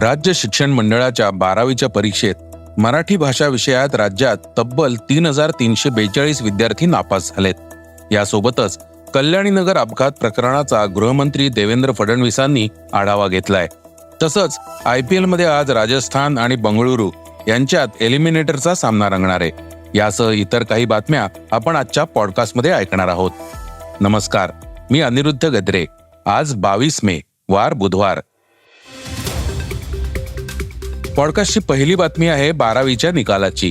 राज्य शिक्षण मंडळाच्या बारावीच्या परीक्षेत मराठी भाषा विषयात राज्यात तब्बल तीन हजार तीनशे बेचाळीस विद्यार्थी नापास झालेत. यासोबतच कल्याणीनगर अपघात प्रकरणाचा गृहमंत्री देवेंद्र फडणवीसांनी आढावा घेतलाय. तसंच आय पी एलमध्ये आज राजस्थान आणि बंगळुरू यांच्यात एलिमिनेटरचा सामना रंगणार आहे. यासह इतर काही बातम्या आपण आजच्या पॉडकास्टमध्ये ऐकणार आहोत. नमस्कार मी अनिरुद्ध गद्रे. आज बावीस मे वार बुधवार. पॉडकास्टची पहिली बातमी आहे बारावीच्या निकालाची.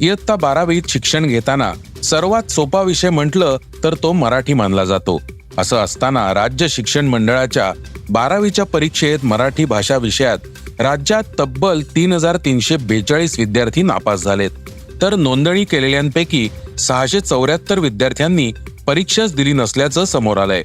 इयत्ता बारावीत शिक्षण घेताना सर्वात सोपा विषय म्हटलं तर तो मराठी मानला जातो. असं असताना राज्य शिक्षण मंडळाच्या बारावीच्या परीक्षेत मराठी भाषा विषयात राज्यात तब्बल तीन हजार तीनशे बेचाळीस विद्यार्थी नापास झालेत. तर नोंदणी केलेल्यांपैकी सहाशे चौऱ्याहत्तर विद्यार्थ्यांनी परीक्षाच दिली नसल्याचं समोर आलंय.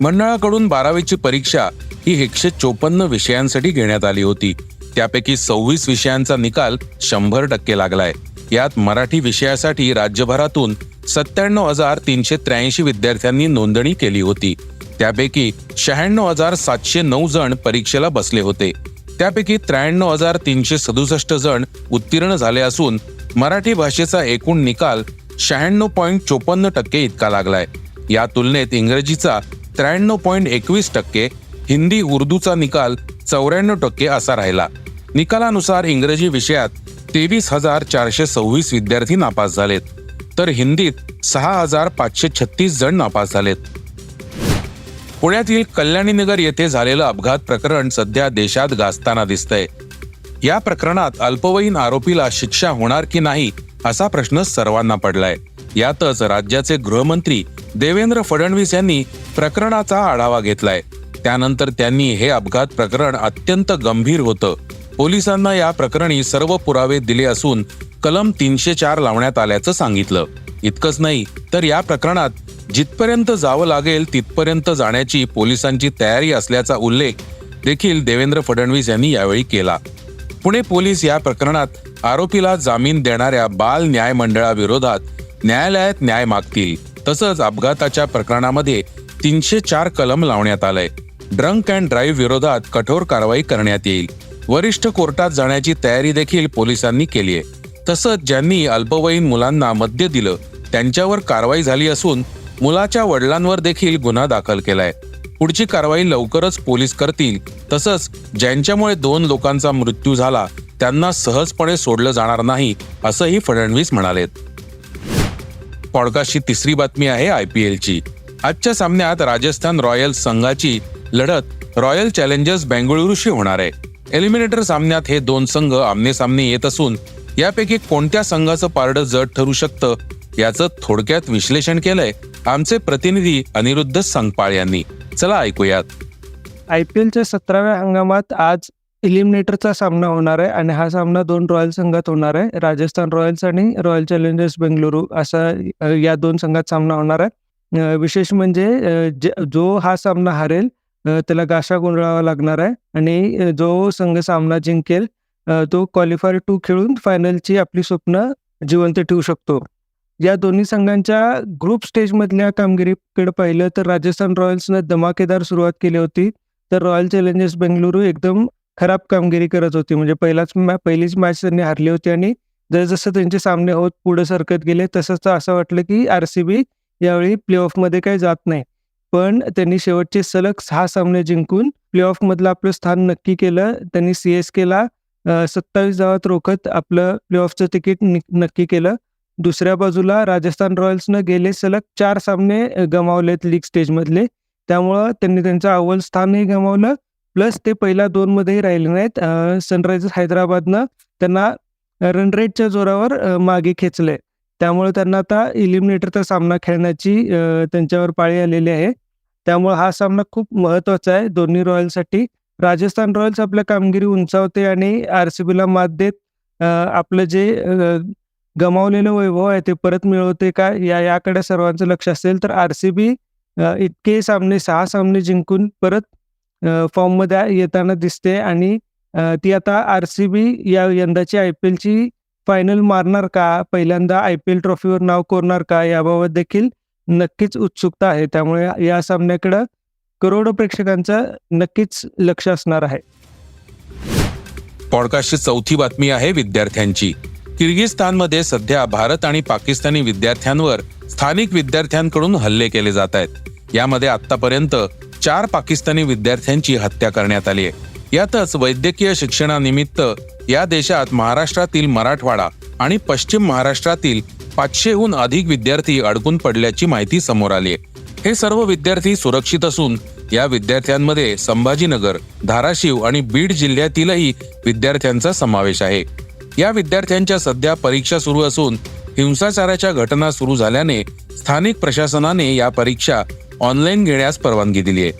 मंडळाकडून बारावीची परीक्षा ही एकशे चोपन्न विषयांसाठी घेण्यात आली होती. त्यापैकी सव्वीस विषयांचा निकाल शंभर टक्के लागलाय. यात मराठी विषयासाठी राज्यभरातून सत्त्याण्णव हजार तीनशे त्र्याऐंशी विद्यार्थ्यांनी नोंदणी केली होती. त्यापैकी शहाण्णव हजार सातशे नऊ जण परीक्षेला बसले होते. त्यापैकी त्र्याण्णव हजार तीनशे सदुसष्ट जण उत्तीर्ण झाले असून मराठी भाषेचा एकूण निकाल शहाण्णव पॉईंट चोपन्न टक्के इतका लागलाय. या तुलनेत इंग्रजीचा त्र्याण्णव पॉईंट एकवीस टक्के हिंदी उर्दूचा निकाल चौऱ्याण्णव टक्के असा राहिला. निकालानुसार इंग्रजी विषयात तेवीस हजार चारशे सव्वीस विद्यार्थी नापास झालेत तर हिंदीत सहा हजार पाचशे छत्तीस जण नापास झालेत. पुण्यातील कल्याणीनगर येथे झालेलं अपघात प्रकरण सध्या देशात गाजताना दिसतंय. या प्रकरणात अल्पवयीन आरोपीला शिक्षा होणार की नाही असा प्रश्न सर्वांना पडलाय. यातच राज्याचे गृहमंत्री देवेंद्र फडणवीस यांनी प्रकरणाचा आढावा घेतलाय. त्यानंतर त्यांनी हे अपघात प्रकरण अत्यंत गंभीर होतं पोलिसांना या प्रकरणी सर्व पुरावे दिले असून कलम तीनशे चार लावण्यात आल्याचं सांगितलं. इतकंच नाही तर या प्रकरणात जिथपर्यंत जावं लागेल तिथपर्यंत जाण्याची पोलिसांची तयारी असल्याचा उल्लेख देखील देवेंद्र फडणवीस यांनी यावेळी केला. पुणे पोलीस या प्रकरणात आरोपीला जामीन देणाऱ्या बाल न्याय मंडळाविरोधात न्यायालयात न्याय मागतील तसंच अपघाताच्या प्रकरणामध्ये तीनशे चार कलम लावण्यात आलंय. ड्रंक अँड ड्राईव्ह विरोधात कठोर कारवाई करण्यात येईल. वरिष्ठ कोर्टात जाण्याची तयारी देखील पोलिसांनी केली आहे. तसंच ज्यांनी अल्पवयीन मुलांना मद्य दिलं त्यांच्यावर कारवाई झाली असून मुलाच्या वडिलांवर देखील गुन्हा दाखल केलाय. पुढची कारवाई लवकरच पोलीस करतील तसंच ज्यांच्यामुळे दोन लोकांचा मृत्यू झाला त्यांना सहजपणे सोडलं जाणार नाही असंही फडणवीस म्हणालेत. पॉडकास्टची तिसरी बातमी आहे आय पी एलची. आजच्या सामन्यात राजस्थान रॉयल्स संघाची लढत रॉयल चॅलेंजर्स बेंगळुरूशी होणार आहे. एलिमिनेटर सामन्यात हे दोन संघ आमने सामने येत असून यापैकी कोणत्या संघाचं पारडं जड ठरू शकतं याचं थोडक्यात विश्लेषण केलंय आमचे प्रतिनिधी अनिरुद्ध संगपाळ यांनी. चला ऐकूयात. आय पी एलच्या सतराव्या हंगामात आज इलिमिनेटरचा सामना होणार आहे आणि हा सामना दोन रॉयल संघात होणार आहे राजस्थान रॉयल्स आणि रॉयल चॅलेंजर्स बेंगलुरू असा या दोन संघात सामना होणार आहे. विशेष म्हणजे जो हा सामना हारेल त्याला गाशा गुंडाळावा लागणार आहे आणि जो संघ सामना जिंकेल तो क्वालिफायर टू खेळून फायनलची आपली स्वप्न जिवंत ठेवू शकतो. या दोन्ही संघांच्या ग्रुप स्टेजमधल्या कामगिरीकडे पाहिलं तर राजस्थान रॉयल्सनं धमाकेदार सुरुवात केली होती. तर रॉयल चॅलेंजर्स बेंगलुरू एकदम खराब कामगिरी करत होती. म्हणजे पहिलाच मॅ पहिलीच मॅच त्यांनी हारली होती आणि जसजसं त्यांचे सामने होत पुढे सरकत गेले तसंच असं वाटलं की आर सी बी यावेळी प्ले ऑफमध्ये काही जात नाही. पण त्यांनी शेवटचे सलग सहा सामने जिंकून प्ले ऑफमधलं आपलं स्थान नक्की केलं. त्यांनी सी एस केला सत्तावीस धावात रोखत आपलं प्ले ऑफचं तिकीट नक्की केलं. दुसऱ्या बाजूला राजस्थान रॉयल्सनं गेले सलग चार सामने गमावलेत लीग स्टेजमधले. त्यामुळं त्यांनी त्यांचं अव्वल स्थानही गमावलं. प्लस ते पहिल्या दोनमध्येही राहिले नाहीत. सनरायझर्स हैदराबादनं त्यांना रनरेटच्या जोरावर मागे खेचले. त्यामुळे त्यांना आता इलिमिनेटरचा सामना खेळण्याची त्यांच्यावर पाळी आलेली आहे. त्यामुळे हा सामना खूप महत्त्वाचा आहे. दोन्ही रॉयलसाठी राजस्थान रॉयल्स आपल्या कामगिरी उंचावते आणि आरसीबीला मात देत आपलं जे गमावलेलं वैभव आहे ते परत मिळवते का? या याकडे सर्वांचं लक्ष असेल तर आरसीबी इतके सामने सहा सामने जिंकून परत फॉर्ममध्ये येताना दिसते आणि ती आता आर सी बी या यंदाची आय पी एलची फायनल मारणार का? पहिल्यांदा आय पी एल ट्रॉफीवर नाव कोरणार का? याबाबत देखील नक्कीच उत्सुकता आहे. त्यामुळे या सामन्याकडं करोडो प्रेक्षकांचं नक्कीच लक्ष असणार आहे. पॉडकास्टची चौथी बातमी आहे विद्यार्थ्यांची. किर्गिस्तानमध्ये सध्या भारत आणि पाकिस्तानी विद्यार्थ्यांवर स्थानिक विद्यार्थ्यांकडून हल्ले केले जात आहेत. यामध्ये आतापर्यंत चार पाकिस्तानी विद्यार्थ्यांची हत्या करण्यात आली आहे. यातच वैद्यकीय शिक्षणानिमित्त या देशात महाराष्ट्रातील मराठवाडा आणि पश्चिम महाराष्ट्रातील पाचशेहून अधिक विद्यार्थी अडकून पडल्याची माहिती समोर आली. आहे हे सर्व विद्यार्थी सुरक्षित असून या विद्यार्थ्यांमध्ये संभाजीनगर धाराशिव आणि बीड जिल्ह्यातीलही विद्यार्थ्यांचा समावेश आहे. या विद्यार्थ्यांच्या सध्या परीक्षा सुरू असून हिंसाचाराच्या घटना सुरू झाल्याने स्थानिक प्रशासनाने या परीक्षा ऑनलाईन घेण्यास परवानगी दिली आहे.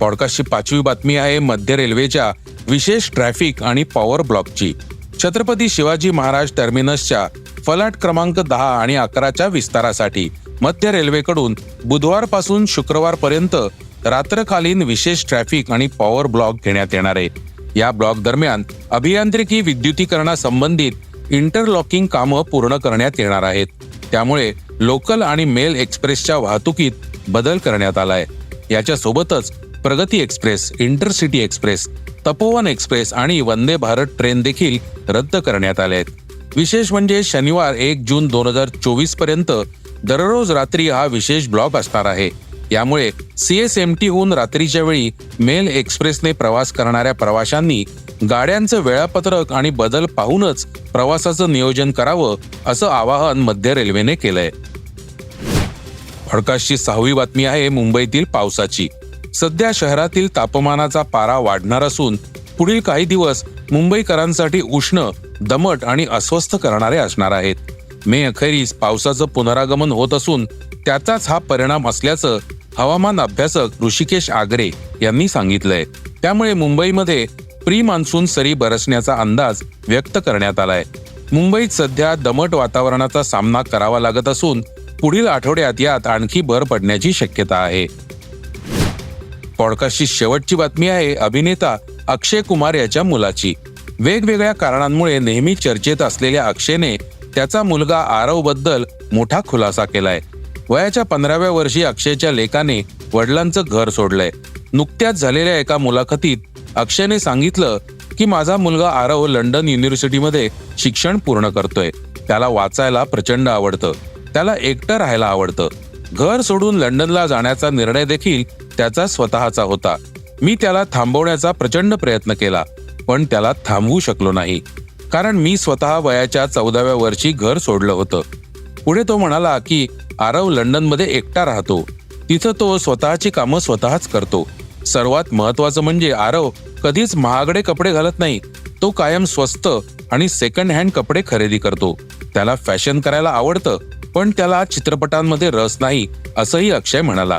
पॉडकास्टची पाचवी बातमी आहे मध्य रेल्वेच्या विशेष ट्रॅफिक आणि पॉवर ब्लॉकची. छत्रपती शिवाजी महाराज टर्मिनसच्या फलाट क्रमांक दहा आणि अकराच्या विस्तारासाठी मध्य रेल्वेकडून बुधवारपासून शुक्रवारपर्यंत रात्रकालीन विशेष ट्रॅफिक आणि पॉवर ब्लॉक घेण्यात येणार आहे. या ब्लॉक दरम्यान अभियांत्रिकी विद्युतीकरणासंबंधित इंटरलॉकिंग कामं पूर्ण करण्यात येणार आहेत. त्यामुळे लोकल आणि मेल एक्सप्रेसच्या वाहतुकीत बदल करण्यात आलाय याच्या सोबतच Pragati express intercity express Tapovan express आणि वंदे भारत ट्रेन देखील रद्द करण्यात आल्या आहेत. विशेष म्हणजे शनिवार एक जून दोन हजार चोवीसपर्यंत दररोज रात्री हा विशेष ब्लॉक असणार आहे. यामुळे सीएसएमटी हून रात्रीच्या वेळी मेल एक्सप्रेसने प्रवास करणाऱ्या प्रवाशांनी गाड्यांचं वेळापत्रक आणि बदल पाहूनच प्रवासाचं नियोजन करावं असं आवाहन मध्य रेल्वेने केलंय. फडकाशची सहावी बातमी आहे मुंबईतील पावसाची. सध्या शहरातील तापमानाचा पारा वाढणार असून पुढील काही दिवस मुंबईकरांसाठी उष्ण दमट आणि अस्वस्थ करणारे असणार आहेत. मे अखेरीस पावसाचं पुनरागमन होत असून त्याचाच हा परिणाम असल्याचं हवामान अभ्यासक ऋषिकेश आगरे यांनी सांगितलंय. त्यामुळे मुंबईमध्ये प्री मान्सून सरी बरसण्याचा अंदाज व्यक्त करण्यात आलाय. मुंबईत सध्या दमट वातावरणाचा सामना करावा लागत असून पुढील आठवड्यात यात आणखी भर पडण्याची शक्यता आहे. पॉडकास्टची शेवटची बातमी आहे अभिनेता अक्षय कुमार याच्या मुलाची. वेगवेगळ्या कारणांमुळे नेहमी चर्चेत असलेल्या अक्षयने त्याचा मुलगा आरवबद्दल मोठा खुलासा केलाय. वयाच्या पंधराव्या वर्षी अक्षयच्या लेकाने वडिलांचं घर सोडलंय. नुकत्याच झालेल्या एका मुलाखतीत अक्षयने सांगितलं की माझा मुलगा आरव लंडन युनिव्हर्सिटीमध्ये शिक्षण पूर्ण करतोय. त्याला वाचायला प्रचंड आवडतं. त्याला एकटं राहायला आवडतं. घर सोडून लंडनला जाण्याचा निर्णय देखील त्याचा स्वतःचा होता. मी त्याला थांबवण्याचा प्रचंड प्रयत्न केला पण त्याला थांबवू शकलो नाही. कारण मी स्वतः वयाच्या चौदाव्या वर्षी घर सोडलं होतं. पुढे तो म्हणाला की आरव लंडनमध्ये एकटा राहतो. तिथं तो स्वतःची कामं स्वतःच करतो. सर्वात महत्वाचं म्हणजे आरव कधीच महागडे कपडे घालत नाही. तो कायम स्वस्त आणि सेकंड हँड कपडे खरेदी करतो. त्याला फॅशन करायला आवडतं पण त्याला चित्रपटांमध्ये रस नाही असंही अक्षय म्हणाला.